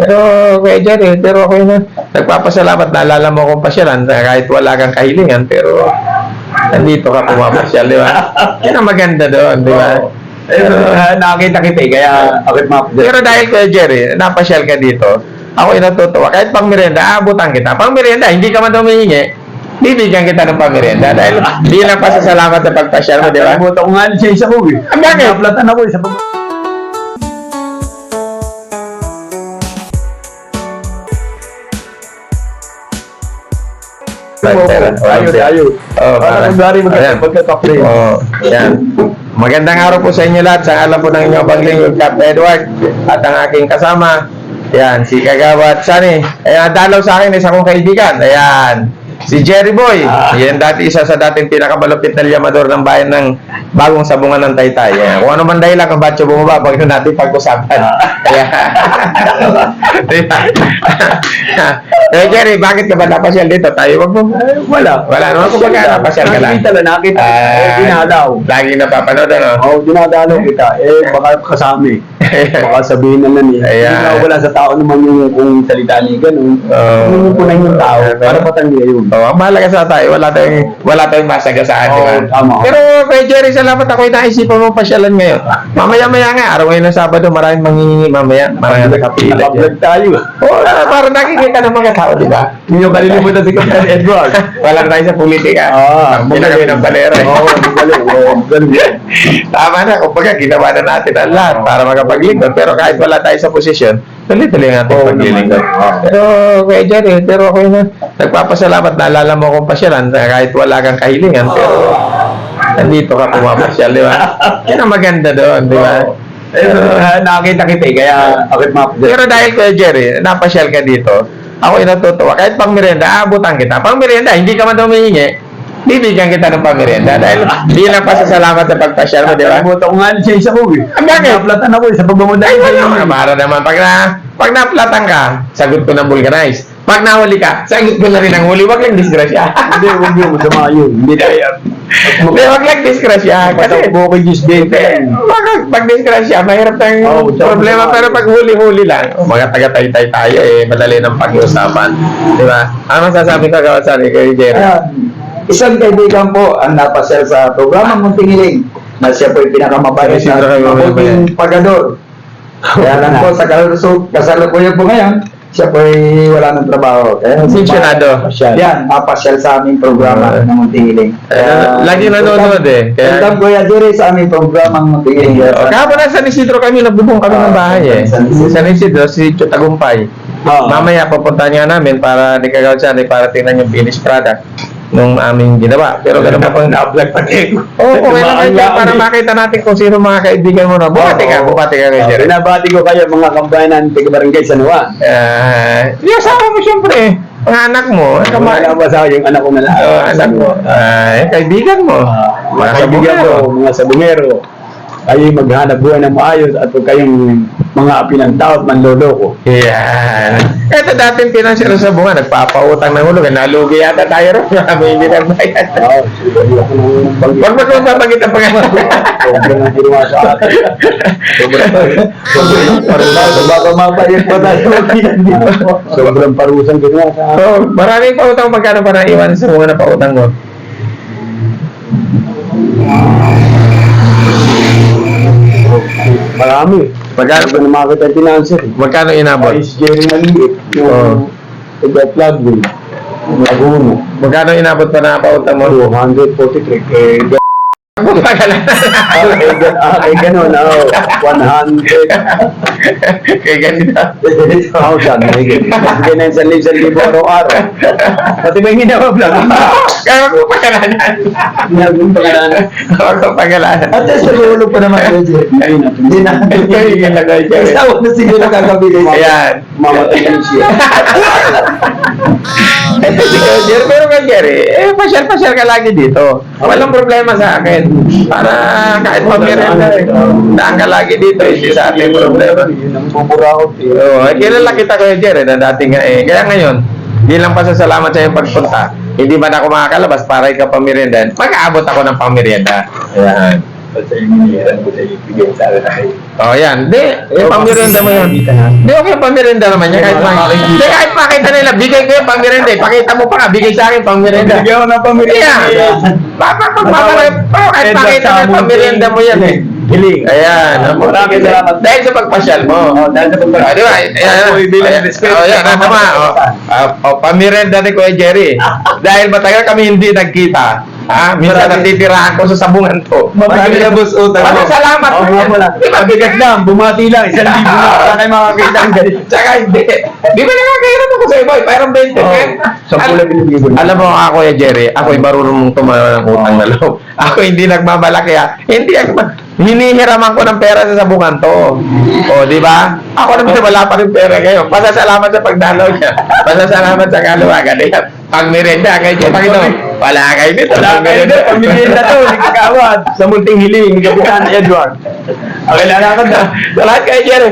Pero, Kuya Jerry, pero ako na, nagpapasalamat, naalala mo akong pasyalan, kahit wala kang kahilingan, pero nandito ka pumapasyal, di ba? Yan ang maganda doon, di ba? Oo. Eh, uh, nakakita kita eh, kaya akit map. Pero dahil Kuya Jerry, napasyal ka dito, ako ay natutuwa. Kahit pang merienda, aabutan kita. Pang merienda, hindi ka man humihingi. Bibigyan kita ng pang merienda dahil bilang pasasalamat sa pagpasyal mo, di ba? Nakalimutan ko nga siya isa ko eh. Ang bakit? Naplatan ako eh sa pag... Tayo, tayo. Oh, Para kunwari magkakaple. Oh, yan. Magandang araw po sa inyo lahat. Sa alam po ng inyong bangling yung Cap Edward at ang aking kasama. Yan, si Kagawat Sani. Ayan, dalaw sa akin, isa kong kaibigan. Ayan, si Jerry Boy. Ah. Yan dati, isa sa dating pinakamalupit na liyamador ng bayan ng bagong sabungan ng Taytay. Ayan, kung ano man dahilan kung ba't siya bumaba, pag natin pag-usapan. Ayan. Diba? Eh, Jerry, bakit ka ba napasyal dito? Tayo, wag mo. Eh, wala. Wala naman kung baga napasyal ka lang. Nakikita lang, nakita. Ah, eh, dinadaw. Lagi napapanood, ano? Oo, oh, dinadalaw kita. Eh, baka kasama eh. Baka sabihin na lang eh. Ayan. Hindi na wala sa tao naman yung kung salita niya ganun. Oo. Nungupunan yung tao. Para patanggi yun. Oh, ang mahalaga sa tayo, wala tayong wala tayong masagasaan, di ba? Oo, tama. Pero kay Jerry, salamat ako naisipan mo pasyalan ngayon. Mamaya-maya nga, araw ngayon ng Sabado, maraming mangingi mamaya. Maraming nakapila dyan. Nakablog tayo. Oo, oh, parang nakikita ng mga tao, di ba? Hindi nyo kalilimutan si Captain Edward. Wala tayo sa politika. Ah, Hindi na kami ng balera. eh. Oo. Oo, magaling. Tama na, kumbaga, ginawa na natin ang lahat para makapaglingkod. Pero kahit wala tayo sa posisyon, tuloy-tuloy ang ating Oo, paglilingkod. Oo. Pero, Kuya Jerry, pero ako na, nagpapasalamat, naalala mo akong pasyalan, kahit wala kang kahilingan, pero nandito ka pumapasyal, di ba? Yan ang maganda doon, di ba? Eh, uh, nakakita kita eh, kaya akit map. Pero dahil Kuya Jerry, napasyal ka dito, ako ay natutuwa. Kahit pang merienda, aabutan kita. Pang merienda, hindi ka man humihingi, bibigyan kita ng pang merienda dahil bilang pasasalamat sa pagpasyal mo, di ba? Nakalimutan ko nga siya isa ko eh. Ang bakit? Naplatan ako eh sa pagmamadali. Ay, wala naman. Para naman. Pag na, pag naplatan ka, sagot ko ng vulcanize. Pag nahuli ka, sagot ko na rin ang huli. Wag lang disgrasya. Hindi, huwag yun. Masama yun. Hindi kaya. Hindi, wag lang disgrasya. Kasi, Kasi buko yung din. Pag, pag disgrasya, mahirap tayong tsaka problema. Pero pag huli-huli lang, mga taga-taytay tayo, eh, madali ng pag-uusapan. Di ba? Ano masasabi ka, Kawasan, kay Jerry? Ayan. Isang kaibigan po ang napasel sa programa Munting Hiling na siya po yung pinakamabait Sino na mabuting pagador. Kaya lang po sa kasalukuyan po ngayon, siya po ay wala ng trabaho. Kaya Pensionado. Yan, napasyal sa aming programa Ah. ng Munting Hiling. Eh, lagi nanonood eh. Kaya- Welcome Kuya Jerry sa aming programa Munting Hiling. O, kahapon na San Isidro kami, nagbubong kami ng bahay eh. San Isidro. San Isidro, si Tagumpay. Oo. Mamaya pupunta niya namin para di kagawad siya para tingnan yung finished product nung aming ginawa. Pero ganun pa pang na-vlog pati ko. Oo, okay lang kayo para makita natin kung sino mga kaibigan mo na. Bumati ka, bumati ka kay Oh, Jerry. Binabati ko kayo mga kabayan ng Tiga Barangay Juan. Uh, yung asawa mo siyempre, mga anak mo, ang Kama kama- lang ba sa akin, yung anak ko na lang. Oo, anak mo, ah, yung kaibigan mo. Ah, mga kaibigan sabungero. mga sabungero, kayo maghanap buhay ng maayos at huwag kayong mga tao at manloloko. Yan. Ito dating pinansiyal sa bunga, nagpapautang ng ulo, nalugi yata tayo rin, kami hindi. Oo, ako nang banggit. Huwag mo kung babagit ang pangalan. Sobrang ang ginawa sa atin. Sobrang sobrang parusa. Baka mapayag pa tayo. Sobrang parusan ginawa sa atin. So, maraming pautang magkano pa naiwan sa mga na pautang mo. Marami. Magkano, Sabi na makita yung financer. magkano inabot? Vice Jerry Maliit. Oo. Yung Tiga Flagway. Laguno. Magkano inabot pa na pautang mo? 243. Eh, eh, gan- eh, ganun. Oh, 100. Kaya ganito. Eh, Bigyan na yung sanlib sa libo araw-araw. Pati yung ginawa vlog? Kaya wag mo pagkalanan. Naging pangalanan. Huwag mo pagkalanan. At least nagulog pa naman. Ayun na. Hindi na. Ito yung ginagay siya. Isawa na siguro kakabigay. Ayan. Mamatay na siya. Ito si Jerry. Pero kay Jerry, eh, pasyal-pasyal ka lagi dito. Walang problema sa akin. Para kahit pag-merenda, eh, daan ka lagi dito. Hindi sa ating problema. Yun ang buburaot eh. Oo, eh, kilala kita Kuya Jerry na dati nga eh. Kaya ngayon, bilang pasasalamat sa iyong pagpunta, hindi man ako makakalabas para ikaw pamirienda, mag-aabot ako ng pamirienda. Ayan. Basta yung hinihiran ko sa ibigay sa akin. Oh, yan. Di, eh, pamirinda mo yan. Di, okay, pamirinda naman yan. Kahit makita. Di, kahit makita nila, bigay ko yung pamirinda. eh. Pakita mo pa nga, bigay sa akin pamirinda. Bigyan ko ng pamirinda. Yeah. Papa, pagpapalag, kahit makita mo yung pamirinda mo yan eh. Hiling. Ayan. Maraming salamat. Dahil sa pagpasyal mo. Oh, dahil sa pagpapalag. Ah, di ba? Ayan. Ako, ibilang Ayan. respeto. Oh, yan. Ano ma? Oh, Ah, oh, pamirenda ni Kuya Jerry. Dahil matagal kami hindi nagkita. Ha? Minsan natitirahan ko sa sabungan to. Magkano na boss utang mo? Wala, salamat nga yan. pala. Mabigat lang, bumati lang, isang libo na. Wala kayo makakita ang ganito. Tsaka hindi. Di ba nakakahirap ako sa iba? Parang 20 Oo. pen. Sampu lang binibigay. Alam mo ako, Kuya Jerry, ako ay marunong tumana ng utang na loob. Ako hindi nagmamalaki ha. Hindi ako, hinihiraman ko ng pera sa sabungan to. O, di ba? Ako naman wala pa rin pera ngayon. Pasasalamat sa pagdalaw niya. Pasasalamat sa kaluwagan niya. Pag merenda kay Jerry, Panginoon, wala kayo nito. Wala kayo na, pamilya to, nagkakawad. Sa munting hiling, Kapitan Edward. Okay, lalakad na. Sa lahat kay Jerry,